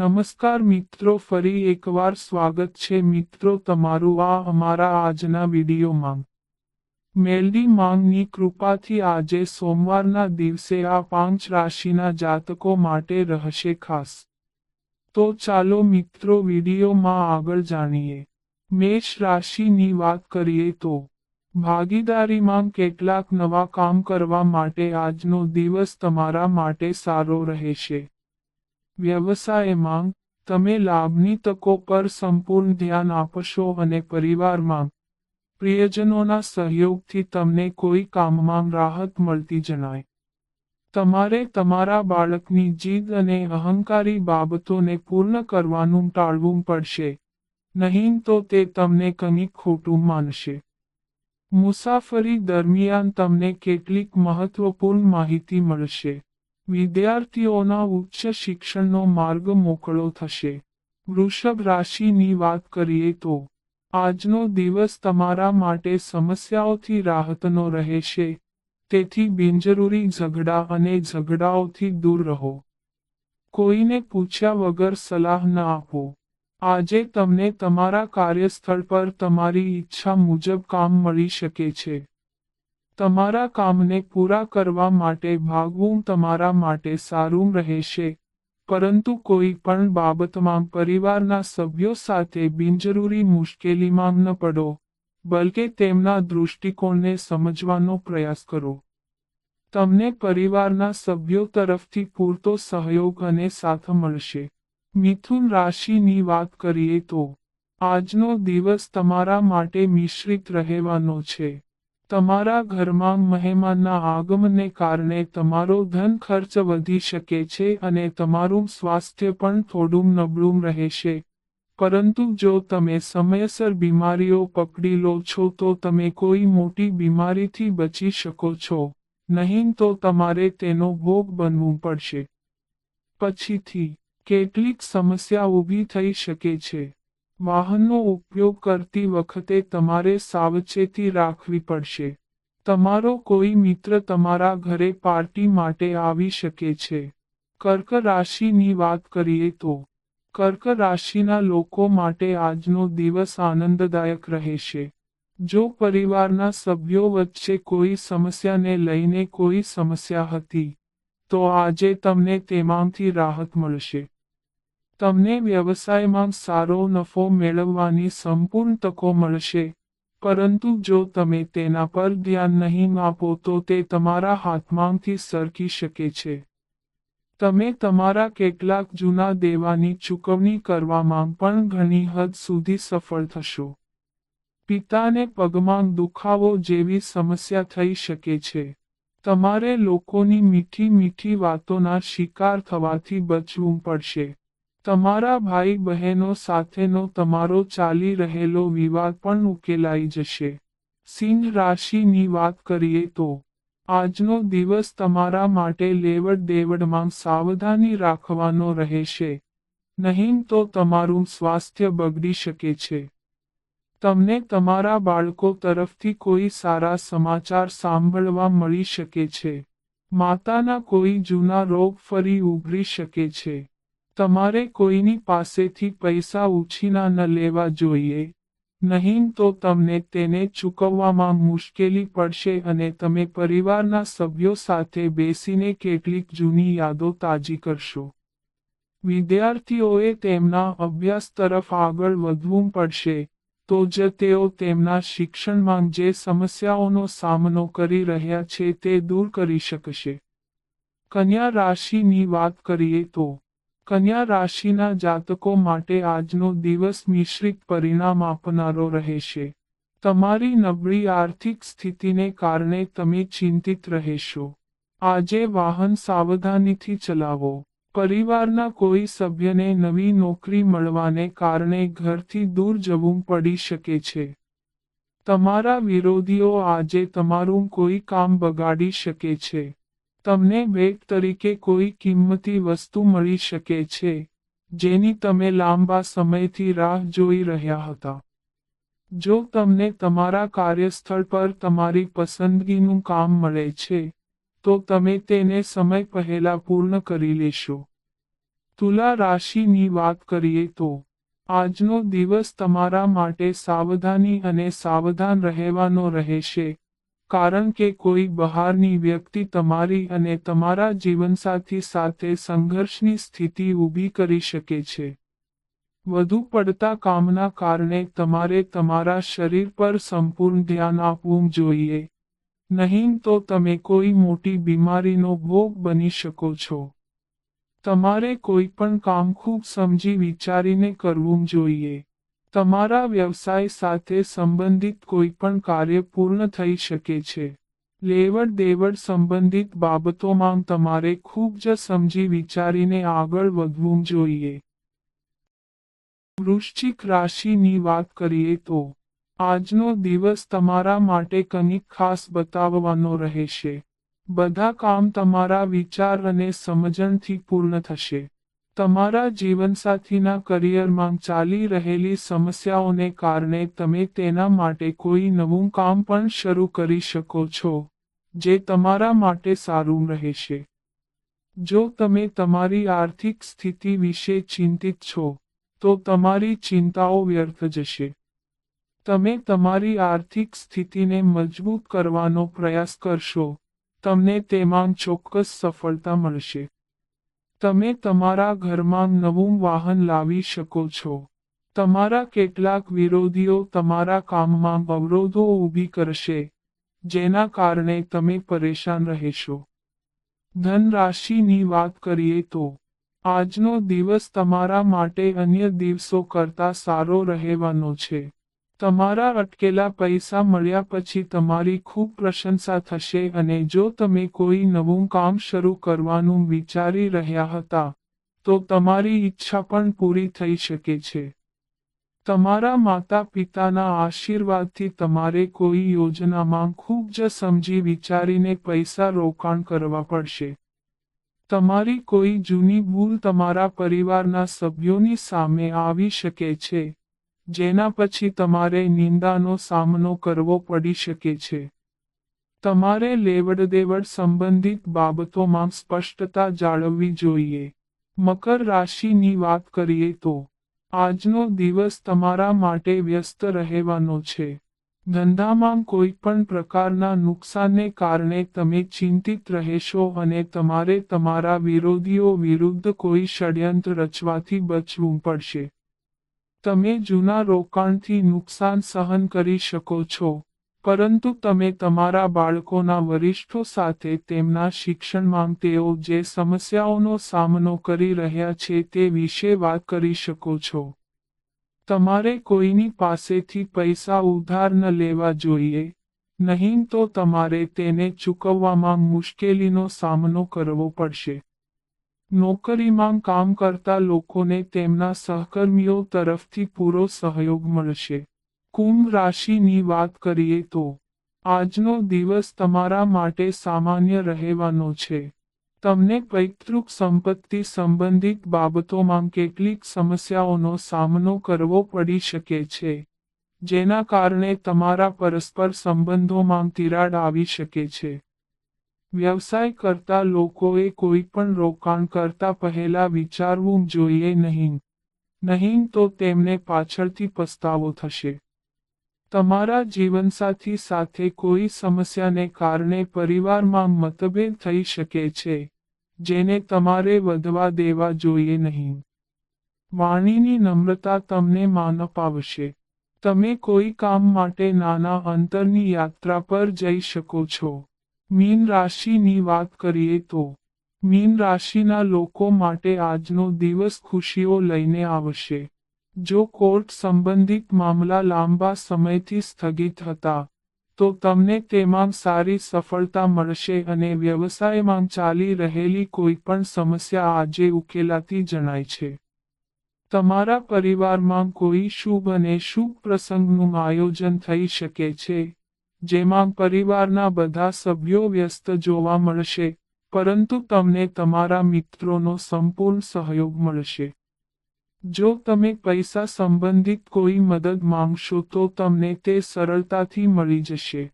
નમસ્કાર મિત્રો, ફરી એકવાર સ્વાગત છે મિત્રો તમારું આ અમારા આજના વિડીયોમાં. મેલડી માંગની કૃપાથી આજે સોમવારના દિવસે આ પાંચ રાશિના જાતકો માટે રહેશે ખાસ. તો ચાલો મિત્રો વિડીયોમાં આગળ જાણીએ. મેષ રાશિની વાત કરીએ તો, ભાગીદારીમાં કેટલાક નવા કામ કરવા માટે આજનો દિવસ તમારા માટે સારો રહેશે. વ્યવસાયમાં તમે લાભની તકો પર સંપૂર્ણ ધ્યાન આપશો અને પરિવારમાં પ્રિયજનોના સહયોગથી તમને કોઈ કામમાં રાહત મળતી જણાય. તમારે તમારા બાળકની જીદ અને અહંકારી બાબતોને પૂર્ણ કરવાનું ટાળવું પડશે, નહીં તો તે તમને કંઈક ખોટું માનશે. મુસાફરી દરમિયાન તમને કેટલીક મહત્વપૂર્ણ માહિતી મળશે. વિદ્યાર્થીઓના ઉચ્ચ શિક્ષણનો માર્ગ મોકળો થશે. વૃષભ રાશિની વાત કરીએ તો, આજનો દિવસ તમારા માટે સમસ્યાઓથી રાહતનો રહેશે. તેથી બિનજરૂરી ઝઘડા અને ઝઘડાઓથી દૂર રહો. કોઈને પૂછ્યા વગર સલાહ ન આપો. આજે તમને તમારા કાર્યસ્થળ પર તમારી ઈચ્છા મુજબ કામ મળી શકે છે. તમારા કામને પૂરા કરવા માટે ભાગવું તમારા માટે સારું રહેશે. પરંતુ કોઈ પણ બાબતમાં પરિવારના સભ્યો સાથે બિનજરૂરી મુશ્કેલીમાં ન પડો, બલકે તેમના દૃષ્ટિકોણને સમજવાનો પ્રયાસ કરો. તમને પરિવારના સભ્યો તરફથી પૂરતો સહયોગ અને સાથ મળશે. મિથુન રાશિની વાત કરીએ તો, આજનો દિવસ તમારા માટે મિશ્રિત રહેવાનો છે. તમારા ઘરમાં મહેમાનના આગમને કારણે તમારો ધન ખર્ચ વધી શકે છે અને તમારું સ્વાસ્થ્ય પણ થોડું નબળું રહેશે. પરંતુ જો તમે સમયસર બીમારીઓ પકડી લો છો તો તમે કોઈ મોટી બીમારીથી બચી શકો છો, નહીં તો તમારે તેનો ભોગ બનવું પડશે. પછીથી, કેટલીક સમસ્યા ઊભી થઈ શકે છે. વાહનનો ઉપયોગ કરતી વખતે તમારે સાવચેતી રાખવી પડશે. તમારો કોઈ મિત્ર તમારા ઘરે પાર્ટી માટે આવી શકે છે. કર્ક રાશિની વાત કરીએ તો, કર્ક રાશિના લોકો માટે આજનો દિવસ આનંદદાયક રહેશે. જો પરિવારના સભ્યો વચ્ચે કોઈ સમસ્યાને લઈને કોઈ સમસ્યા હતી, તો આજે તમને તેમાંથી રાહત મળશે. તમને વ્યવસાયમાં સારો નફો મેળવવાની સંપૂર્ણ તકો મળશે. પરંતુ જો તમે તેના પર ધ્યાન નહીં આપો તો તે તમારા હાથમાંથી સરકી શકે છે. તમે તમારા કેટલાક જૂના દેવાની ચૂકવણી કરવામાં પણ ઘણી હદ સુધી સફળ થશો. પિતાને પગમાં દુખાવો જેવી સમસ્યા થઈ શકે છે. તમારે લોકોની મીઠી મીઠી વાતોના શિકાર થવાથી બચવું પડશે. તમારા ભાઈ બહેનો સાથેનો તમારો ચાલી રહેલો વિવાદ પણ ઉકેલાઈ જશે. સિંહ રાશિની વાત કરીએ તો, આજનો દિવસ તમારા માટે લેવડ દેવડમાં સાવધાની રાખવાનો રહેશે. નહીં તો તમારું સ્વાસ્થ્ય બગડી શકે છે. તમને તમારા બાળકો તરફથી કોઈ સારા સમાચાર સાંભળવા મળી શકે છે. માતાના કોઈ જૂના રોગ ફરી ઉભરી શકે છે. તમારે કોઈની પાસેથી પૈસા ઉછીના ન લેવા જોઈએ. નહીં તો તમને તેને ચૂકવવામાં મુશ્કેલી પડશે અને તમે પરિવારના સભ્યો સાથે બેસીને કેટલીક જૂની યાદો તાજી કરશો. વિદ્યાર્થીઓએ તેમના અભ્યાસ તરફ આગળ વધવું પડશે, તો જ તેઓ તેમના શિક્ષણમાં જે સમસ્યાઓનો સામનો કરી રહ્યા છે તે દૂર કરી શકશે. કન્યા રાશિની વાત કરીએ તો કન્યા રાશિના જાતકો માટે આજનો દિવસ મિશ્રિત પરિણામ આપનારો રહેશે. તમારી નબળી આર્થિક સ્થિતિને કારણે તમે ચિંતિત રહેશો. આજે વાહન સાવધાનીથી ચલાવો. પરિવારના કોઈ સભ્યને નવી નોકરી મળવાને કારણે ઘરથી દૂર જવું પડી શકે છે. તમારા વિરોધીઓ આજે તમારું કોઈ કામ બગાડી શકે છે. તમને ભેટ તરીકે કોઈ કિંમતી વસ્તુ મળી શકે છે, જેની તમે લાંબા સમયથી રાહ જોઈ રહ્યા હતા. જો તમને તમારા કાર્યસ્થળ પર તમારી પસંદગીનું કામ મળે છે, તો તમે તેને સમય પહેલા પૂર્ણ કરી લેશો. તુલા રાશિની વાત કરીએ તો, આજનો દિવસ તમારા માટે સાવધાની અને સાવધાન રહેવાનો રહેશે. કારણ કે કોઈ બહારની વ્યક્તિ તમારી અને તમારા જીવનસાથી સાથે સંઘર્ષની સ્થિતિ ઊભી કરી શકે છે. વધુ પડતા કામના કારણે તમારે તમારા શરીર પર સંપૂર્ણ ધ્યાન આપવું જોઈએ. નહીં તો તમે કોઈ મોટી બીમારીનો ભોગ બની શકો છો. તમારે કોઈ પણ કામ ખૂબ સમજી વિચારીને કરવું જોઈએ. તમારા વ્યવસાય સાથે સંબંધિત કોઈ પણ કાર્ય પૂર્ણ થઈ શકે છે. લેવડ દેવડ સંબંધિત બાબતોમાં તમારે ખૂબ જ સમજી વિચારીને આગળ વધવું જોઈએ. વૃશ્ચિક રાશિની વાત કરીએ તો, આજનો દિવસ તમારા માટે કંઈક ખાસ બતાવવાનો રહેશે. બધા કામ તમારા વિચાર અને સમજણથી પૂર્ણ થશે. તમારા જીવનસાથીના કરિયરમાં ચાલી રહેલી સમસ્યાઓને કારણે તમે તેના માટે કોઈ નવું કામ પણ શરૂ કરી શકો છો, જે તમારા માટે સારું રહેશે. જો તમે તમારી આર્થિક સ્થિતિ વિશે ચિંતિત છો, તો તમારી ચિંતાઓ વ્યર્થ જશે. તમે તમારી આર્થિક સ્થિતિને મજબૂત કરવાનો પ્રયાસ કરશો, તમને તેમાં ચોક્કસ સફળતા મળશે. તમે તમારા ઘરમાં નવું વાહન લાવી શકો છો. તમારા કેટલાક વિરોધીઓ તમારા કામમાં અવરોધો ઊભી કરશે, જેના કારણે તમે પરેશાન રહેશો. ધન રાશિની વાત કરીએ તો, આજનો દિવસ તમારા માટે અન્ય દિવસો કરતા સારો રહેવાનો છે. તમારા અટકેલા પૈસા મળ્યા પછી તમારી ખૂબ પ્રશંસા થશે અને જો તમે કોઈ નવું કામ શરૂ કરવાનું વિચારી રહ્યા હતા, તો તમારી ઈચ્છા પણ પૂરી થઈ શકે છે. તમારા માતા પિતાના આશીર્વાદથી તમારે કોઈ યોજનામાં ખૂબ જ સમજી વિચારીને પૈસા રોકાણ કરવા પડશે. તમારી કોઈ જૂની ભૂલ તમારા પરિવારના સભ્યોની સામે આવી શકે છે. જેના પછી તમારે નિંદાનો સામનો કરવો પડી શકે છે. તમારે લેવડ દેવડ સંબંધિત બાબતોમાં સ્પષ્ટતા જાળવવી જોઈએ. મકર રાશિની વાત કરીએ તો, આજનો દિવસ તમારા માટે વ્યસ્ત રહેવાનો છે. ધંધામાં કોઈ પણ પ્રકારના નુકસાનને કારણે તમે ચિંતિત રહેશો અને તમારે તમારા વિરોધીઓ વિરુદ્ધ કોઈ ષડયંત્ર રચવાથી બચવું પડશે. તમે જૂના રોકાણથી નુકસાન સહન કરી શકો છો, પરંતુ તમે તમારા બાળકોના વરિષ્ઠો સાથે તેમના શિક્ષણમાં તેઓ જે સમસ્યાઓનો સામનો કરી રહ્યા છે તે વિશે વાત કરી શકો છો. તમારે કોઈની પાસેથી પૈસા ઉધાર ન લેવા જોઈએ, નહીં તો તમારે તેને ચૂકવવામાં મુશ્કેલીનો સામનો કરવો પડશે. નોકરીમાં કામ કરતા લોકોને તેમના સહકર્મીઓ તરફથી પૂરો સહયોગ મળશે. કુંભ રાશિની વાત કરીએ તો, આજનો દિવસ તમારા માટે સામાન્ય રહેવાનો છે. તમને પૈતૃક સંપત્તિ સંબંધિત બાબતોમાં કેટલીક સમસ્યાઓનો સામનો કરવો પડી શકે છે, જેના કારણે તમારા પરસ્પર સંબંધોમાં તિરાડ આવી શકે છે. વ્યવસાય કરતા લોકોએ કોઈ પણ રોકાણ કરતા પહેલા વિચારવું જોઈએ નહીં. નહીં તો તેમને પાછળથી પસ્તાવો થશે. તમારા જીવનસાથી સાથે કોઈ સમસ્યાને કારણે પરિવારમાં મતભેદ થઈ શકે છે, જેને તમારે વધવા દેવા જોઈએ નહીં. વાણીની નમ્રતા તમને માન અપાવશે. તમે કોઈ કામ માટે નાના અંતરની યાત્રા પર જઈ શકો છો. મીન રાશિની વાત કરીએ તો મીન રાશિના લોકો માટે આજનો દિવસ ખુશીઓ લઈને આવશે. જો કોર્ટ સંબંધિત મામલા લાંબા સમયથી સ્થગિત હતા, તો તમને તેમાં સારી સફળતા મળશે અને વ્યવસાયમાં ચાલી રહેલી કોઈ પણ સમસ્યા આજે ઉકેલાતી જણાય છે. તમારા પરિવારમાં કોઈ શુભ અને શુભ પ્રસંગનું આયોજન થઈ શકે છે જેમાં પરિવારના બધા સભ્યો વ્યસ્ત જોવા મળશે, પરંતુ તમને તમારા મિત્રોનો સંપૂર્ણ સહયોગ મળશે. જો તમે પૈસા સંબંધિત કોઈ મદદ માંગશો તો તમને તે સરળતાથી મળી જશે.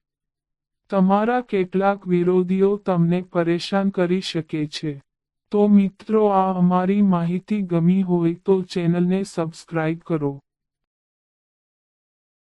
તમારા કેટલાક વિરોધીઓ તમને પરેશાન કરી શકે છે. તો મિત્રો, આ અમારી માહિતી ગમી હોય તો ચેનલને સબસ્ક્રાઇબ કરો.